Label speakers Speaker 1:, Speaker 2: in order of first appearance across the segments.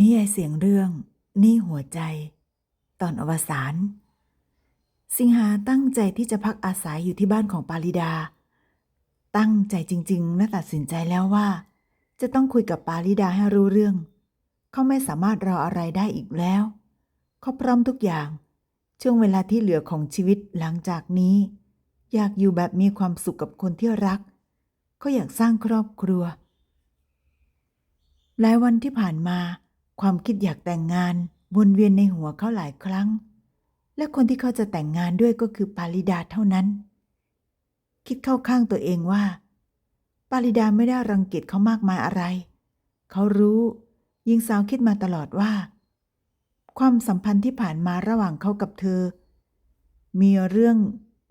Speaker 1: นี่ไอเสียงเรื่อง นี่หัวใจ ตอนอวสานสิงหาตั้งใจที่จะพักอาศัยอยู่ที่บ้านของปาริดา ตั้งใจจริงๆและตัดสินใจแล้วว่า จะต้องคุยกับปาริดาให้รู้เรื่อง เขาไม่สามารถรออะไรได้อีกแล้ว เขาพร้อมทุกอย่าง ช่วงเวลาที่เหลือของชีวิตหลังจากนี้ อยากอยู่แบบมีความสุขกับคนที่รัก เขาอยากสร้างครอบครัวหลายวันที่ผ่านมา ความคิดอยากแต่งงานวนเวียนในหัวเขาหลายครั้ง และคนที่เขาจะแต่งงานด้วยก็คือปาริดาเท่านั้น คิดเข้าข้างตัวเองว่า ปาริดาไม่ได้รังเกียจเขามากมายอะไร เขารู้หญิงสาวคิดมาตลอดว่า ความสัมพันธ์ที่ผ่านมาระหว่างเขากับเธอ มีเรื่อง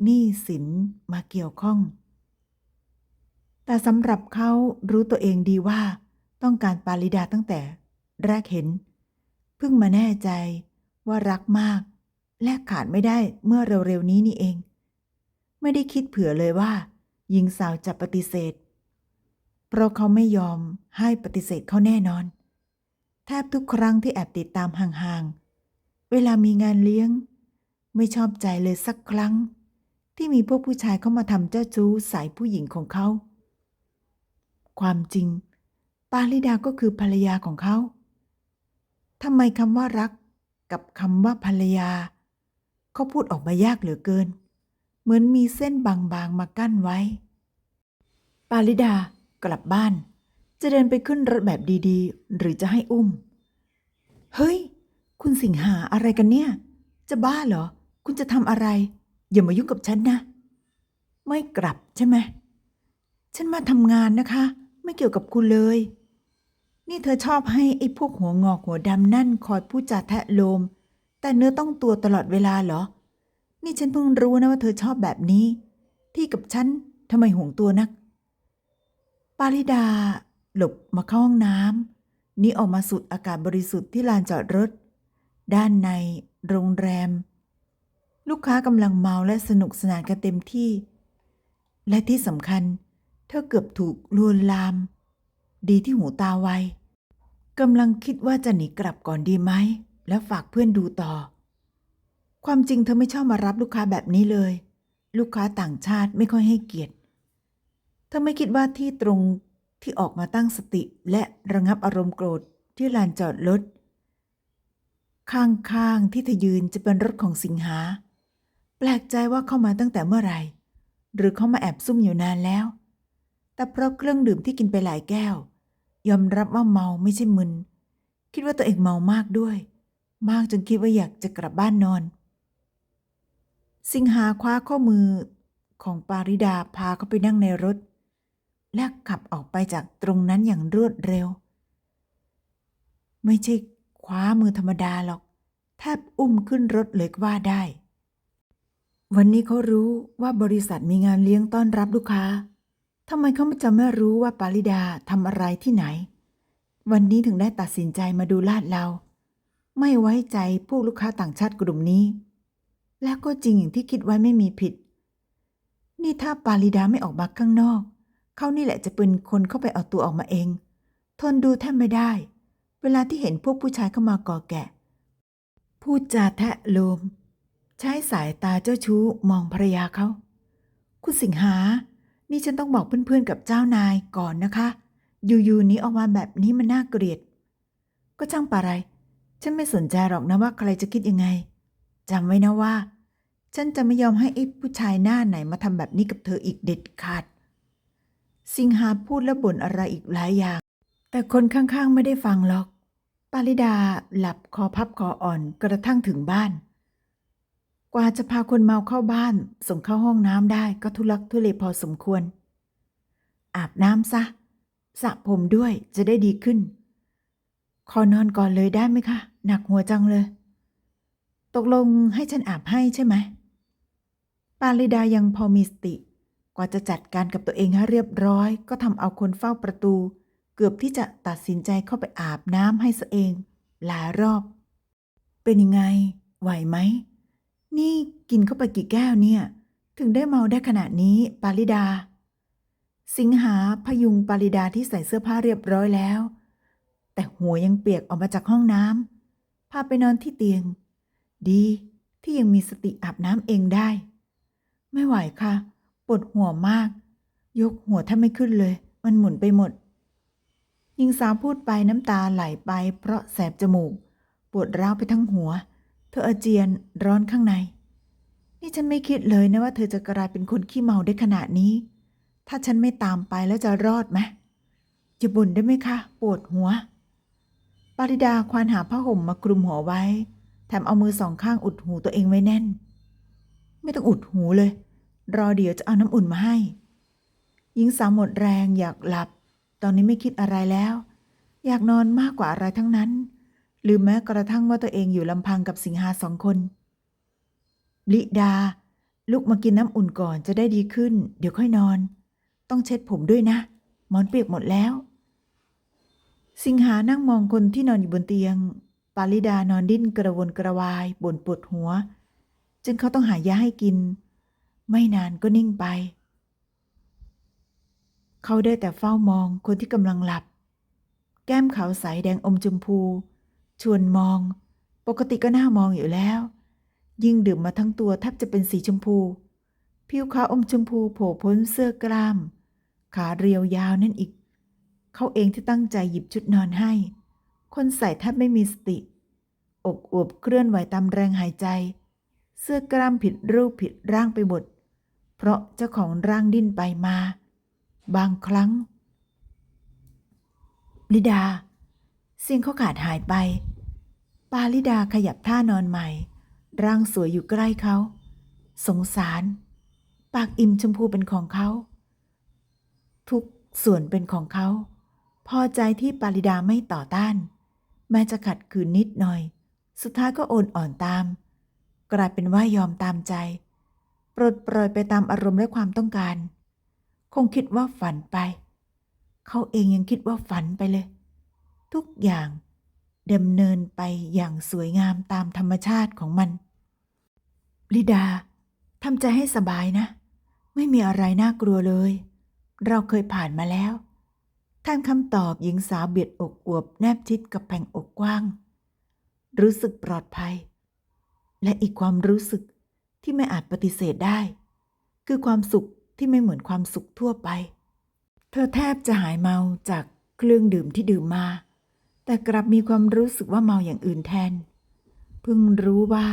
Speaker 1: หนี้สินมาเกี่ยวข้อง แต่สำหรับเขารู้ตัวเองดีว่าต้องการปาริดาตั้งแต่ แรกเห็น เพิ่งมาแน่ใจว่ารักมาก และขาดไม่ได้เมื่อเร็วๆนี้นี่เอง ไม่ได้คิดเผื่อเลยว่า หญิงสาวจะปฏิเสธ เพราะเขาไม่ยอมให้ปฏิเสธเขาแน่นอน แทบทุกครั้งที่แอบติดตามห่างๆ เวลามีงานเลี้ยง ไม่ชอบใจเลยสักครั้ง ที่มีพวกผู้ชายเข้ามาทำเจ้าจู้ใส่ผู้หญิงของเขา ความจริง ปาลิดาก็คือภรรยาของเขา ทำไมคำว่ารักกับคำว่าภรรยา เขาพูดออกมายากเหลือเกิน เหมือนมีเส้นบางๆมากั้นไว้ ปาลิดากลับบ้าน จะเดินไปขึ้นรถแบบดีๆ หรือจะให้อุ้ม เฮ้ย คุณสิงหาอะไรกันเนี่ย จะบ้าเหรอ คุณจะทำอะไร อย่ามายุ่งกับฉันนะ ไม่กลับใช่ไหมฉันมาทำงานนะคะ ไม่เกี่ยวกับคุณเลย นี่เธอชอบให้ไอ้พวกหัวงอกหัวดำนั่นคอยพูดจาแทะโลม แต่เนื้อต้องตัวตลอดเวลาเหรอ นี่ฉันเพิ่งรู้นะว่าเธอชอบแบบนี้ ที่กับฉันทำไมห่วงตัวนัก ปาริดา หลบมาเข้าห้องน้ำนี่ออกมาสูดอากาศบริสุทธิ์ที่ลานจอดรถ ด้านใน โรงแรม ลูกค้ากำลังเมาและสนุกสนานกันเต็มที่ และที่สำคัญ เธอเกือบถูกลวนลาม ดีที่หูตาไวกำลังคิดว่าจะหนีกลับก่อนดีไหม แล้วฝากเพื่อนดูต่อ ความจริงเธอไม่ชอบมารับลูกค้าแบบนี้เลย ลูกค้าต่างชาติไม่ค่อยให้เกียรติเธอไม่คิดว่าที่ตรงที่ออกมาตั้งสติและระงับอารมณ์โกรธที่ลานจอดรถข้างๆที่เธอยืนจะเป็นรถของสิงหา แปลกใจว่าเข้ามาตั้งแต่เมื่อไหร่ หรือเขามาแอบซุ่มอยู่นานแล้ว แต่เพราะเครื่องดื่มที่กินไปหลายแก้ว ยอมรับว่าเมาไม่ใช่มึน คิดว่าตัวเองเมามากด้วย มากจนคิดว่าอยากจะกลับบ้านนอน สิงหาคว้าข้อมือของปาริดาพาเขาไปนั่งในรถ และขับออกไปจากตรงนั้นอย่างรวดเร็ว ไม่ใช่คว้ามือธรรมดาหรอก แทบอุ้มขึ้นรถเลยก็ว่าได้ วันนี้เขารู้ว่าบริษัทมีงานเลี้ยงต้อนรับลูกค้า ทำไมเขาจะไม่รู้ว่าปาริดาทำอะไรที่ไหน วันนี้ถึงได้ตัดสินใจมาดูลาดเรา ไม่ไว้ใจพวกลูกค้าต่างชาติกลุ่มนี้ และก็จริงอย่างที่คิดไว้ไม่มีผิด นี่ถ้าปาริดาไม่ออกมาข้างนอก เขานี่แหละจะเป็นคนเข้าไปเอาตัวออกมาเอง ทนดูแทบไม่ได้ เวลาที่เห็นพวกผู้ชายเข้ามาก่อแกะ พูดจาแทะโลม ใช้สายตาเจ้าชู้มองภรรยาเขา คุณสิงหา นี่ฉันต้องบอกเพื่อนๆกับเจ้านายก่อนนะคะ อยู่ๆนี้ออกมาแบบนี้มันน่าเกลียด ก็ช่างปะไร ฉันไม่สนใจหรอกนะว่าใครจะคิดยังไงจำไว้นะว่า ฉันจะไม่ยอมให้ไอ้ผู้ชายหน้าไหนมาทำแบบนี้กับเธออีกเด็ดขาด สิงหาพูดและบ่นอะไรอีกหลายอย่าง แต่คนข้างๆไม่ได้ฟังหรอก ปาริดาหลับคอพับคออ่อนกระทั่งถึงบ้าน กว่าจะพาคนเมาเข้าบ้าน ส่งเข้าห้องน้ำได้ก็ทุลักทุเลพอสมควร อาบน้ำซะสระผมด้วยจะได้ดีขึ้น ขอนอนก่อนเลยได้ไหมคะ หนักหัวจังเลย ตกลงให้ฉันอาบให้ใช่ไหม ปาริดายังพอมีสติ กว่าจะจัดการกับตัวเองให้เรียบร้อย ก็ทำเอาคนเฝ้าประตู เกือบที่จะตัดสินใจเข้าไปอาบน้ำให้ซะเอง หลายรอบ เป็นยังไง ไหวไหม นี่กินเข้าไปกี่แก้วเนี่ย ถึงได้เมาได้ขนาดนี้ปาริดา สิงหาพยุงปาริดาที่ใส่เสื้อผ้าเรียบร้อยแล้ว แต่หัวยังเปียกออกมาจากห้องน้ำพาไปนอนที่เตียง ดีที่ยังมีสติอาบน้ำเองได้ ไม่ไหวค่ะ ปวดหัวมาก ยกหัวแทบไม่ขึ้นเลย มันหมุนไปหมดหญิงสาวพูดไปน้ำตาไหลไปเพราะแสบจมูก ปวดร้าวไปทั้งหัว เธออาเจียนร้อนข้างใน นี่ฉันไม่คิดเลยนะว่าเธอจะกลายเป็นคนขี้เมาได้ขนาดนี้ ถ้าฉันไม่ตามไปแล้วจะรอดไหมจะบ่นได้ไหมคะ ปวดหัว ปาริดาควานหาผ้าห่มมาคลุมหัวไว้ แถมเอามือสองข้างอุดหูตัวเองไว้แน่น ไม่ต้องอุดหูเลย รอเดี๋ยวจะเอาน้ำอุ่นมาให้ หญิงสาวหมดแรงอยากหลับ ตอนนี้ไม่คิดอะไรแล้ว อยากนอนมากกว่าอะไรทั้งนั้น หรือแม้กระทั่งว่าตัวเองอยู่ลำพังกับสิงหาสองคน ลิดา ลุกมากินน้ำอุ่นก่อนจะได้ดีขึ้น เดี๋ยวค่อยนอน ต้องเช็ดผมด้วยนะหมอนเปียกหมดแล้ว สิงหานั่งมองคนที่นอนอยู่บนเตียง ปาลิดานอนดิ้นกระวนกระวายบ่นปวดหัว จึงเขาต้องหายาให้กิน ไม่นานก็นิ่งไป เขาได้แต่เฝ้ามองคนที่กำลังหลับ แก้มขาวใสแดงอมชมพู ชวนมอง ปกติก็น่ามองอยู่แล้ว ยิ่งดื่มมาทั้งตัวแทบจะเป็นสีชมพู ผิวขาวอมชมพูโผล่พ้นเสื้อกล้าม ขาเรียวยาวนั่นอีก เขาเองที่ตั้งใจหยิบชุดนอนให้ คนใส่แทบไม่มีสติ อกอวบเคลื่อนไหวตามแรงหายใจ เสื้อกล้ามผิดรูปผิดร่างไปหมด เพราะเจ้าของร่างดิ้นไปมา บางครั้งลิดา เสียงเขาขาดหายไป ปาลิดาขยับท่านอนใหม่ ร่างสวยอยู่ใกล้เขา สงสาร ปากอิ่มชมพูเป็นของเขา ทุกส่วนเป็นของเขา พอใจที่ปาลิดาไม่ต่อต้าน แม้จะขัดขืนนิดหน่อย สุดท้ายก็โอนอ่อนตาม กลายเป็นว่ายอมตามใจ ปลดปล่อยไปตามอารมณ์และความต้องการ คงคิดว่าฝันไป เขาเองยังคิดว่าฝันไปเลย ทุกอย่าง ดำเนินไปอย่างสวยงามตามธรรมชาติของมัน ลิดาทำใจให้สบายนะ ไม่มีอะไรน่ากลัวเลย เราเคยผ่านมาแล้วท่านคำตอบหญิงสาวเบียดอกอวบแนบชิดกับแผงอกกว้าง รู้สึกปลอดภัย และอีกความรู้สึกที่ไม่อาจปฏิเสธได้ คือความสุขที่ไม่เหมือนความสุขทั่วไป เธอแทบจะหายเมาจากเครื่องดื่มที่ดื่มมา แต่กลับมีความรู้สึกว่าเมาอย่างอื่นแทน เพิ่งรู้ว่า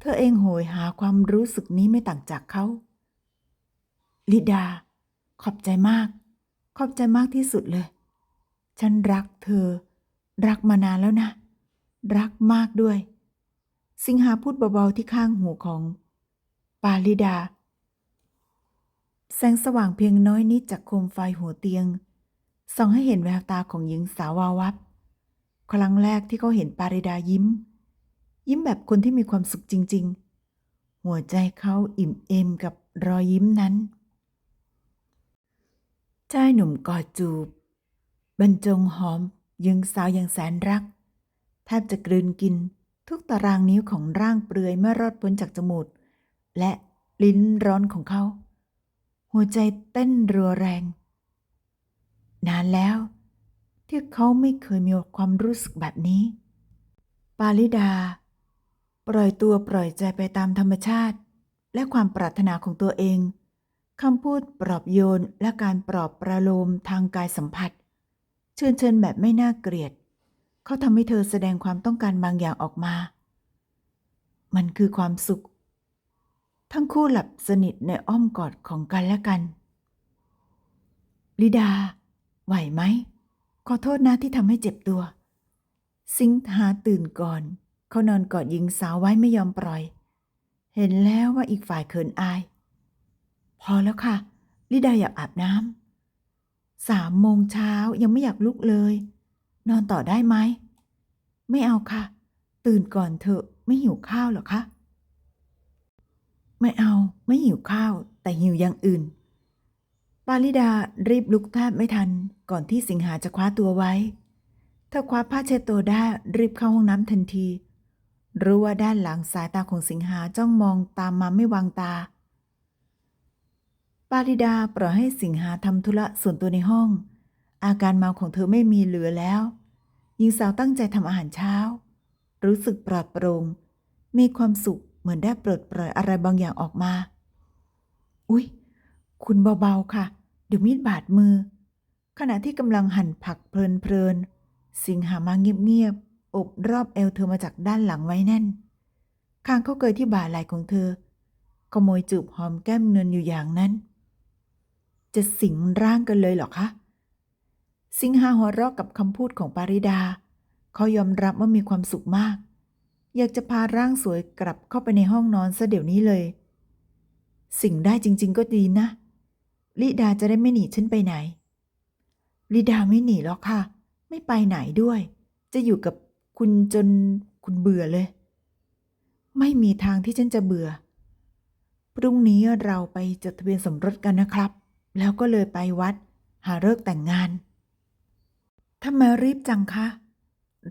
Speaker 1: เธอเองโหยหาความรู้สึกนี้ไม่ต่างจากเขา ลิดา ขอบใจมาก ขอบใจมากที่สุดเลย ฉันรักเธอ รักมานานแล้วนะ รักมากด้วย สิงหาพูดเบาๆที่ข้างหูของปาลิดา แสงสว่างเพียงน้อยนิดจากโคมไฟหัวเตียงส่องให้เห็นแววตาของหญิงสาววาวับ ครั้งแรกที่เขาเห็นปาริดายิ้ม ยิ้มแบบคนที่มีความสุขจริง ๆ หัวใจเขาอิ่มเอมกับรอยยิ้มนั้นชายหนุ่มกอดจูบ บรรจงหอมยิงสาวอย่างแสนรัก แทบจะกลืนกินทุกตารางนิ้วของร่างเปลือยเมื่อรอดพ้นจากจมูกและลิ้นร้อนของเขา หัวใจเต้นรัวแรง นานแล้ว ที่เขาไม่เคยมีความรู้สึกแบบนี้ ปาลิดา ปล่อยตัวปล่อยใจไปตามธรรมชาติ และความปรารถนาของตัวเองคำพูดปลอบโยนและการปลอบประโลมทางกายสัมผัส เชิญเชิญแบบไม่น่าเกลียด เขาทำให้เธอแสดงความต้องการบางอย่างออกมา มันคือความสุข ทั้งคู่หลับสนิทในอ้อมกอดของกันและกัน ลิดา ไหวไหม ขอโทษนะที่ทำให้เจ็บตัว สิงหาตื่นก่อน เขานอนกอดหญิงสาวไว้ไม่ยอมปล่อย เห็นแล้วว่าอีกฝ่ายเขินอาย พอแล้วค่ะ ลิดาอยากอาบน้ำสามโมงเช้ายังไม่อยากลุกเลย นอนต่อได้ไหม ไม่เอาค่ะ ตื่นก่อนเถอะไม่หิวข้าวหรอคะ ไม่เอาไม่หิวข้าวแต่หิวอย่างอื่น ปาลิดารีบลุกแทบไม่ทันก่อนที่สิงหาจะคว้าตัวไว้ เธอคว้าผ้าเช็ดตัวได้รีบเข้าห้องน้ำทันที รู้ว่าด้านหลังสายตาของสิงหาจ้องมองตามมาไม่วางตา ปาริดาปล่อยให้สิงหาทำธุระส่วนตัวในห้อง อาการเมาของเธอไม่มีเหลือแล้วหญิงสาวตั้งใจทำอาหารเช้า รู้สึกปลอดโปร่งมีความสุขเหมือนได้ปลดปล่อยอะไรบางอย่างออกมา อุ๊ย คุณเบา ๆ ค่ะ เดี๋ยวมีดบาดมือ ขณะที่กำลังหั่นผักเพลินๆ สิงหามาเงียบๆอบรอบเอวเธอมาจากด้านหลังไว้แน่นคางเข้าเกยที่บ่าไหล่ของเธอ ขโมยจูบหอมแก้มเนินอยู่อย่างนั้น จะสิงร่างกันเลยเหรอคะ สิงหาหัวเราะกับคำพูดของปาริดา เขายอมรับว่ามีความสุขมาก อยากจะพาร่างสวยกลับเข้าไปในห้องนอนซะเดี๋ยวนี้เลย สิ่งได้จริง ๆ ก็ดีนะ ลิดาจะได้ไม่หนีฉันไปไหน ลิดาไม่หนีหรอกค่ะ ไม่ไปไหนด้วย จะอยู่กับคุณจนคุณเบื่อเลย ไม่มีทางที่ฉันจะเบื่อ พรุ่งนี้เราไปจดทะเบียนสมรสกันนะครับ แล้วก็เลยไปวัด หาเลิกแต่งงานทำไมรีบจังคะ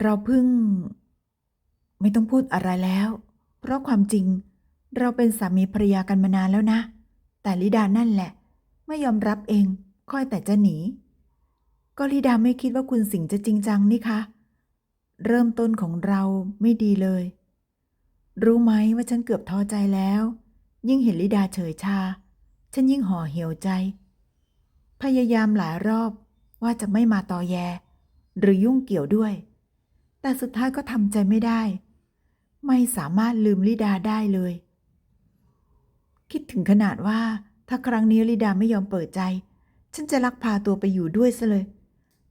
Speaker 1: เราเพิ่ง ไม่ต้องพูดอะไรแล้ว เพราะความจริงเราเป็นสามีภรรยากันมานานแล้วนะ แต่ลิดานั่นแหละ ไม่ยอมรับเอง ค่อยแต่จะหนี ก็ลิดาไม่คิดว่าคุณสิงห์จะจริงจังนี่คะ เริ่มต้นของเราไม่ดีเลย รู้ไหมว่าฉันเกือบท้อใจแล้ว ยิ่งเห็นลิดาเฉยชา ฉันยิ่งห่อเหี่ยวใจ พยายามหลายรอบว่าจะไม่มาตอแย หรือยุ่งเกี่ยวด้วย แต่สุดท้ายก็ทำใจไม่ได้ ไม่สามารถลืมลิดาได้เลย คิดถึงขนาดว่า ถ้าครั้งนี้ลิดาไม่ยอมเปิดใจ ฉันจะลักพาตัวไปอยู่ด้วยซะเลย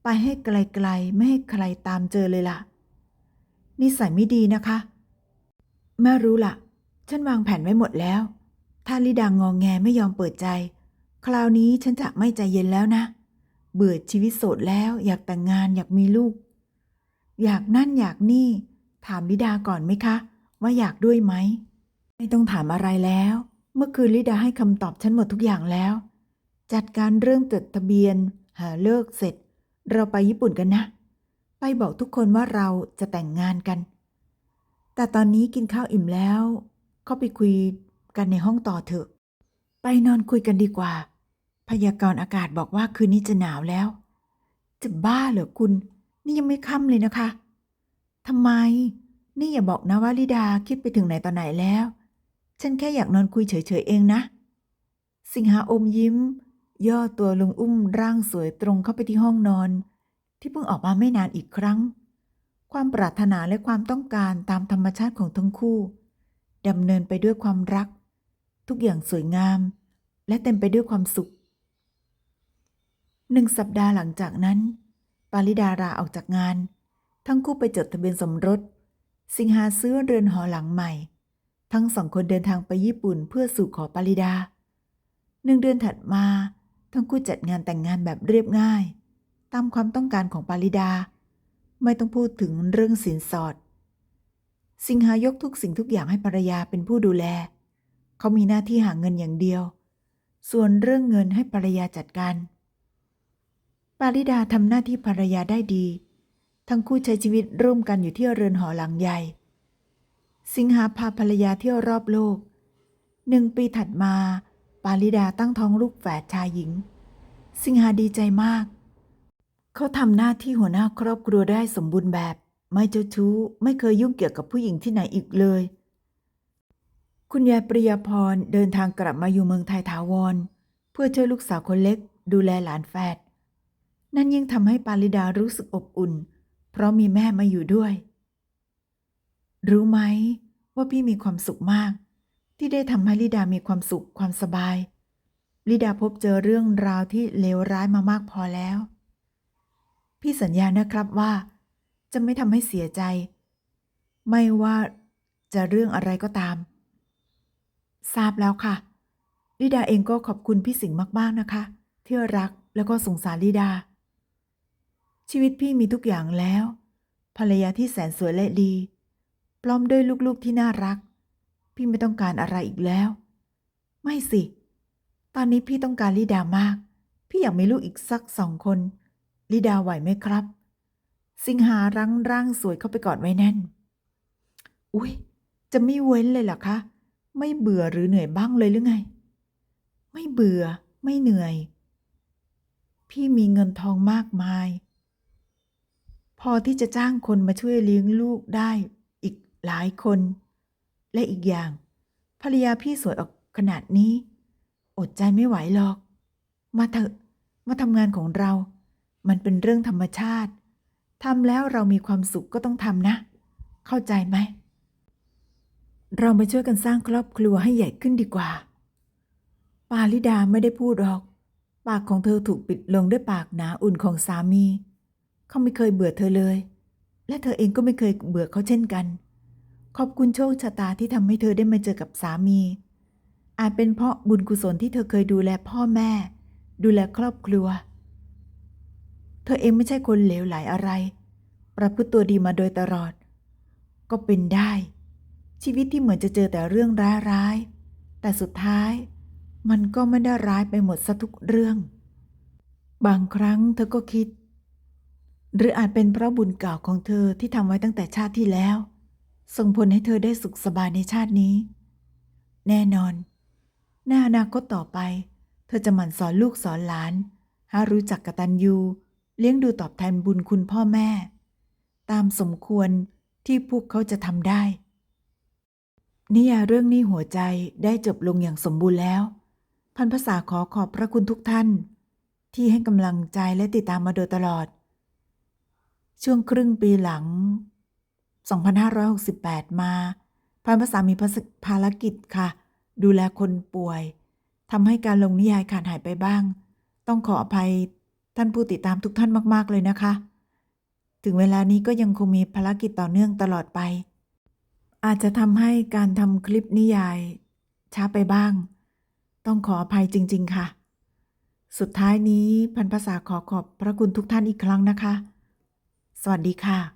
Speaker 1: ไปให้ไกลๆ ไม่ให้ใครตามเจอเลยล่ะ นิสัยไม่ดีนะคะ แม่รู้ละ่ะ ฉันวางแผนไว้หมดแล้ว ถ้าลิดางองแงไม่ยอมเปิดใจ คราวนี้ฉันจะไม่ใจเย็นแล้วนะ เบื่อชีวิตโสดแล้วอยากแต่งงานอยากมีลูก อยากนั่นอยากนี่ ถามลิดาก่อนไหมคะ ว่าอยากด้วยไหม ไม่ต้องถามอะไรแล้ว เมื่อคืนลิดาให้คำตอบฉันหมดทุกอย่างแล้ว จัดการเรื่องจดทะเบียน หาเลิกเสร็จ เราไปญี่ปุ่นกันนะ ไปบอกทุกคนว่าเราจะแต่งงานกัน แต่ตอนนี้กินข้าวอิ่มแล้ว ก็ไปคุยกันในห้องต่อเถอะ ไปนอนคุยกันดีกว่า พยากรณ์อากาศบอกว่าคืนนี้จะหนาวแล้ว จะบ้าเหรอคุณ นี่ยังไม่ค่ำเลยนะคะทำไม นี่อย่าบอกนะว่าลิดาคิดไปถึงไหนตอนไหนแล้ว ฉันแค่อยากนอนคุยเฉยๆเองนะ สิงหาอมยิ้ม ย่อตัวลงอุ้มร่างสวยตรงเข้าไปที่ห้องนอน ที่เพิ่งออกมาไม่นานอีกครั้ง ความปรารถนาและความต้องการตามธรรมชาติของทั้งคู่ดำเนินไปด้วยความรัก ทุกอย่างสวยงาม และเต็มไปด้วยความสุขหนึ่งสัปดาห์หลังจากนั้น ปาริดาราออกจากงาน ทั้งคู่ไปจดทะเบียนสมรส สิงหาซื้อเรือนหอหลังใหม่ ทั้งสองคนเดินทางไปญี่ปุ่นเพื่อสู่ขอปาริดา หนึ่งเดือนถัดมา ทั้งคู่จัดงานแต่งงานแบบเรียบง่าย ตามความต้องการของปาริดา ไม่ต้องพูดถึงเรื่องสินสอด สิงหายกทุกสิ่งทุกอย่างให้ภรรยาเป็นผู้ดูแล เขามีหน้าที่หาเงินอย่างเดียว ส่วนเรื่องเงินให้ภรรยาจัดการ ปาริดาทำหน้าที่ภรรยาได้ดี ทั้งคู่ใช้ชีวิตร่วมกันอยู่ที่เรือนหอหลังใหญ่ สิงหาพาภรรยาเที่ยวรอบโลก หนึ่งปีถัดมา ปาริดาตั้งท้องลูกแฝดชายหญิง สิงหาดีใจมาก เขาทำหน้าที่หัวหน้าครอบครัวได้สมบูรณ์แบบ ไม่เจ้าชู้ ไม่เคยยุ่งเกี่ยวกับผู้หญิงที่ไหนอีกเลย คุณยายปริยาพรเดินทางกลับมาอยู่เมืองไทยถาวร เพื่อช่วยลูกสาวคนเล็ก ดูแลหลานแฝดนั่นยิ่งทำให้ปาริดารู้สึกอบอุ่น เพราะมีแม่มาอยู่ด้วย รู้ไหมว่าพี่มีความสุขมาก ที่ได้ทำให้ลิดามีความสุขความสบาย ลิดาพบเจอเรื่องราวที่เลวร้ายมามากพอแล้ว พี่สัญญานะครับว่า จะไม่ทำให้เสียใจ ไม่ว่าจะเรื่องอะไรก็ตาม ทราบแล้วค่ะ ลิดาเองก็ขอบคุณพี่สิงห์มากๆนะคะ ที่รักแล้วก็สงสารลิดา ชีวิตพี่มีทุกอย่างแล้ว ภรรยาที่แสนสวยและดี พร้อมด้วยลูกๆที่น่ารัก พี่ไม่ต้องการอะไรอีกแล้ว ไม่สิ ตอนนี้พี่ต้องการลิดามาก พี่อยากมีลูกอีกสักสองคน ลิดาไหวไหมครับ สิงหารั้งร่างสวยเข้าไปกอดไว้แน่น อุ๊ย จะไม่เว้นเลยเหรอคะ ไม่เบื่อหรือเหนื่อยบ้างเลยหรือไง ไม่เบื่อ ไม่เหนื่อย พี่มีเงินทองมากมาย พอที่จะจ้างคนมาช่วยเลี้ยงลูกได้ หลายคน และอีกอย่าง ภรรยาพี่สวยออกขนาดนี้ อดใจไม่ไหวหรอก มาเถอะ มาทำงานของเรา มันเป็นเรื่องธรรมชาติทำแล้วเรามีความสุขก็ต้องทำนะ เข้าใจไหม เรามาช่วยกันสร้างครอบครัวให้ใหญ่ขึ้นดีกว่า ปาลิดาไม่ได้พูดหรอก ปากของเธอถูกปิดลงด้วยปากหนาอุ่นของสามี เขาไม่เคยเบื่อเธอเลย และเธอเองก็ไม่เคยเบื่อเขาเช่นกัน ขอบคุณโชคชะตาที่ทำให้เธอได้มาเจอกับสามี อาจเป็นเพราะบุญกุศลที่เธอเคยดูแลพ่อแม่ ดูแลครอบครัว เธอเองไม่ใช่คนเหลวไหลอะไร ประพฤติตัวดีมาโดยตลอด ก็เป็นได้ ชีวิตที่เหมือนจะเจอแต่เรื่องร้ายๆ แต่สุดท้ายมันก็ไม่ได้ร้ายไปหมดซะทุกเรื่อง บางครั้งเธอก็คิด หรืออาจเป็นเพราะบุญเก่าของเธอที่ทำไว้ตั้งแต่ชาติที่แล้ว ส่งผลให้เธอได้สุขสบายในชาตินี้ แน่นอน ในอนาคตต่อไป เธอจะหมั่นสอนลูกสอนหลานให้รู้จักกตัญญูเลี้ยงดูตอบแทนบุญคุณพ่อแม่ ตามสมควรที่พวกเขาจะทำได้ นิยายเรื่องนี้หัวใจได้จบลงอย่างสมบูรณ์แล้ว พันภาษาขอขอบพระคุณทุกท่าน ที่ให้กำลังใจและติดตามมาโดยตลอด ช่วงครึ่งปีหลัง 2568 มาพันภาษามีภารกิจค่ะ ดูแลคนป่วยทำให้การลงนิยายขาดหายไปบ้าง ต้องขออภัยท่านผู้ติดตามทุกท่านมาก ๆ เลยนะคะ ถึงเวลานี้ก็ยังคงมีภารกิจต่อเนื่องตลอดไป อาจจะทำให้การทำคลิปนิยาย ช้าไปบ้าง ต้องขออภัยจริง ๆ ค่ะ สุดท้ายนี้พันภาษาขอขอบพระคุณทุกท่านอีกครั้งนะคะ สวัสดีค่ะ